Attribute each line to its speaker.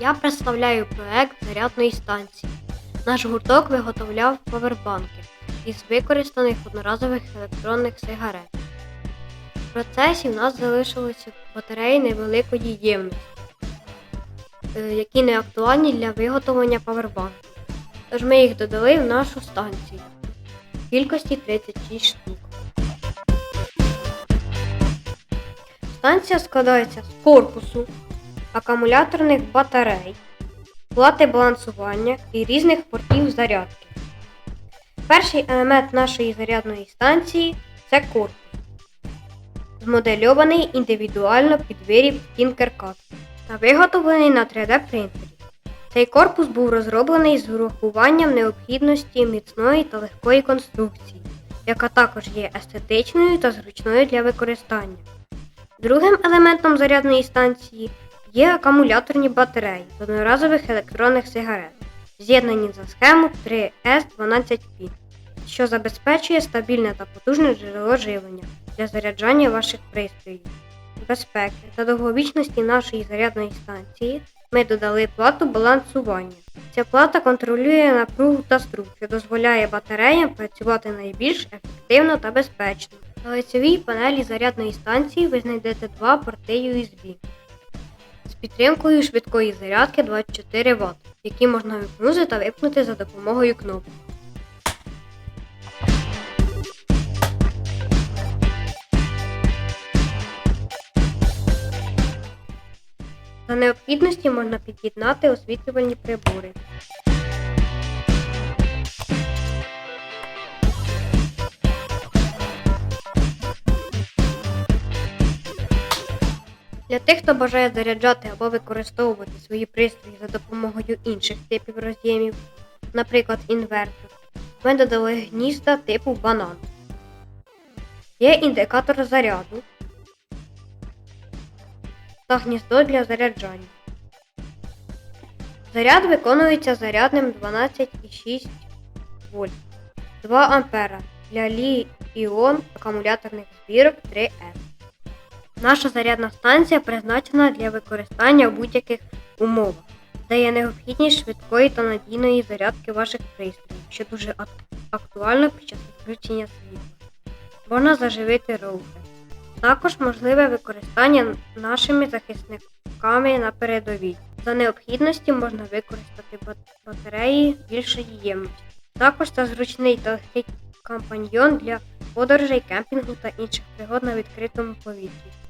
Speaker 1: Я представляю проект зарядної станції. Наш гурток виготовляв павербанки із використаних одноразових електронних сигарет. В процесі в нас залишилися батареї невеликої ємності, е, які не актуальні для виготовлення павербанків. Тож ми їх додали в нашу станцію в кількості 36 штук. Станція складається з корпусу, акумуляторних батарей, плати балансування і різних портів зарядки. Перший елемент нашої зарядної станції це корпус, змодельований індивідуально під виріб Tinkercad та виготовлений на 3D принтері. Цей корпус був розроблений з урахуванням необхідності міцної та легкої конструкції, яка також є естетичною та зручною для використання. Другим елементом зарядної станції є акумуляторні батареї з одноразових електронних сигарет, з'єднані за схему 3S12P, що забезпечує стабільне та потужне джерело живлення для заряджання ваших пристроїв. Безпеки та довговічності нашої зарядної станції ми додали плату балансування. Ця плата контролює напругу та струм, що дозволяє батареям працювати найбільш ефективно та безпечно. На лицевій панелі зарядної станції ви знайдете два порти USB підтримкою швидкої зарядки 24 Вт, які можна вимкнути та випнути за допомогою кнопок. За необхідності можна під'єднати освітлювальні прибори. Для тих, хто бажає заряджати або використовувати свої пристрої за допомогою інших типів роз'ємів, наприклад, інвертор, ми додали гнізда типу банан. Є індикатор заряду та гніздо для заряджання. Заряд виконується зарядним 12,6 вольт, 2 ампера для лі-іон акумуляторних збірок 3С. Наша зарядна станція призначена для використання в будь-яких умовах, де є необхідність швидкої та надійної зарядки ваших пристроїв, що дуже актуально під час відключення світла. Можна заживити роутер. Також можливе використання нашими захисниками на передовій. За необхідності можна використати батареї більшої ємності. Також це зручний та легкий компаньйон для подорожей, кемпінгу та інших пригод на відкритому повітрі.